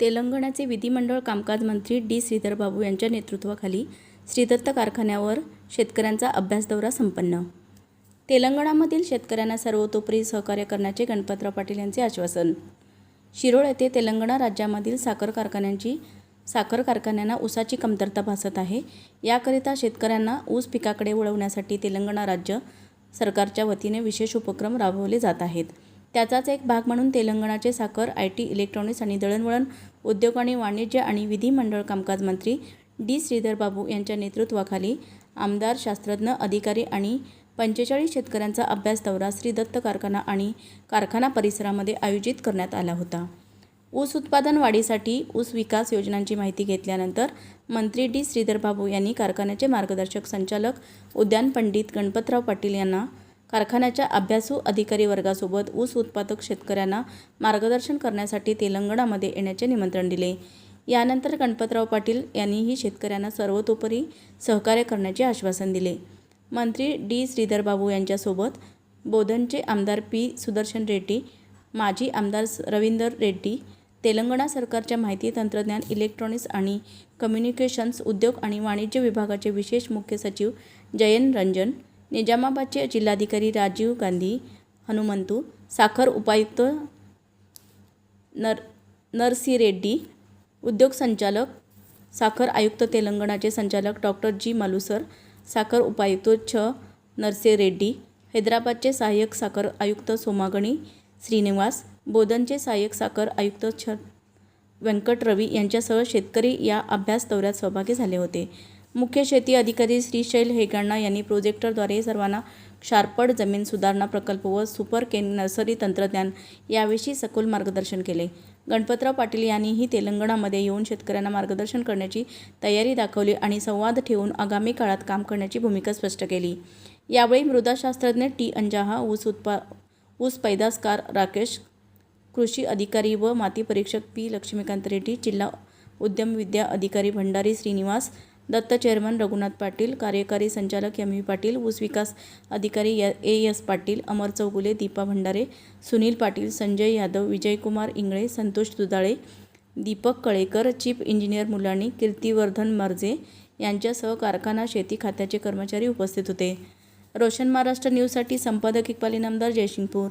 तेलंगणाचे विधिमंडळ कामकाज मंत्री डी. श्रीधर बाबू यांच्या नेतृत्वाखाली श्रीदत्त कारखान्यावर शेतकऱ्यांचा अभ्यास दौरा संपन्न. तेलंगणामधील शेतकऱ्यांना सर्वतोपरी सहकार्य करण्याचे गणपतराव पाटील यांचे आश्वासन. शिरोळ येथे तेलंगणा राज्यामधील साखर कारखान्यांची साखर कारखान्यांना ऊसाची कमतरता भासत आहे. याकरिता शेतकऱ्यांना ऊस पिकाकडे वळवण्यासाठी तेलंगणा राज्य सरकारच्या वतीने विशेष उपक्रम राबवले जात आहेत. त्याचाच एक भाग म्हणून तेलंगणाचे साखर आय टी इलेक्ट्रॉनिक्स आणि दळणवळण उद्योग आणि वाणिज्य आणि विधिमंडळ कामकाज मंत्री डी श्रीधर बाबू यांच्या नेतृत्वाखाली आमदार शास्त्रज्ञ अधिकारी आणि पंचेचाळीस शेतकऱ्यांचा अभ्यास दौरा श्री दत्त कारखाना आणि कारखाना परिसरामध्ये आयोजित करण्यात आला होता. ऊस उत्पादन वाढीसाठी ऊस विकास योजनांची माहिती घेतल्यानंतर मंत्री डी श्रीधर बाबू यांनी कारखान्याचे मार्गदर्शक संचालक उद्यान पंडित गणपतराव पाटील यांना कारखान्याच्या अभ्यासू अधिकारी वर्गासोबत ऊस उत्पादक शेतकऱ्यांना मार्गदर्शन करण्यासाठी तेलंगणामध्ये येण्याचे निमंत्रण दिले. यानंतर गणपतराव पाटील यांनीही शेतकऱ्यांना सर्वतोपरी सहकार्य करण्याचे आश्वासन दिले. मंत्री डी. श्रीधरबाबू यांच्यासोबत बोधनचे आमदार पी. सुदर्शन रेड्डी माजी आमदार स- रवींदर रेड्डी तेलंगणा सरकारच्या माहिती तंत्रज्ञान इलेक्ट्रॉनिक्स आणि कम्युनिकेशन्स उद्योग आणि वाणिज्य विभागाचे विशेष मुख्य सचिव जयन रंजन निजामाबादचे जिल्हाधिकारी राजीव गांधी हनुमंतू साखर उपायुक्त नर नरसी रेड्डी उद्योग संचालक साखर आयुक्त तेलंगणाचे संचालक डॉक्टर जी. मालुसर साखर उपायुक्त छ. नरसे रेड्डी हैदराबादचे सहाय्यक साखर आयुक्त सोमागणी श्रीनिवास बोधनचे सहाय्यक साखर आयुक्त छ. व्यंकट रवी यांच्यासह शेतकरी या अभ्यास दौऱ्यात सहभागी झाले होते. मुख्य शेती अधिकारी श्रीशैल हेगण्णा यांनी प्रोजेक्टरद्वारे सर्वांना क्षारपड जमीन सुधारणा प्रकल्प व सुपर केन नर्सरी तंत्रज्ञान याविषयी सखोल मार्गदर्शन केले. गणपतराव पाटील यांनीही तेलंगणामध्ये येऊन शेतकऱ्यांना मार्गदर्शन करण्याची तयारी दाखवली आणि संवाद ठेवून आगामी काळात काम करण्याची भूमिका स्पष्ट केली. यावेळी मृदाशास्त्रज्ञ टी. अंजाहा ऊस उत्पा ऊस पैदासकार राकेश कृषी अधिकारी व माती परीक्षक पी. लक्ष्मीकांत रेड्डी जिल्हा उद्यम विद्या अधिकारी भंडारी श्रीनिवास दत्त चेअरमन रघुनाथ पाटील कार्यकारी संचालक एम. व्ही पाटील ऊस विकास अधिकारी A. S. Patil Amar Chougule Deepa Bhandare Sunil Patil Sanjay Yadav Vijaykumar Ingale Santosh Dudhale Deepak Kalekar chief engineer Mulani Kirtivardhan Marje यांच्यासह कारखाना शेती खात्याचे कर्मचारी उपस्थित होते. रोशन महाराष्ट्र न्यूजसाठी संपादक इक्बाल इनामदार जयसिंगपूर.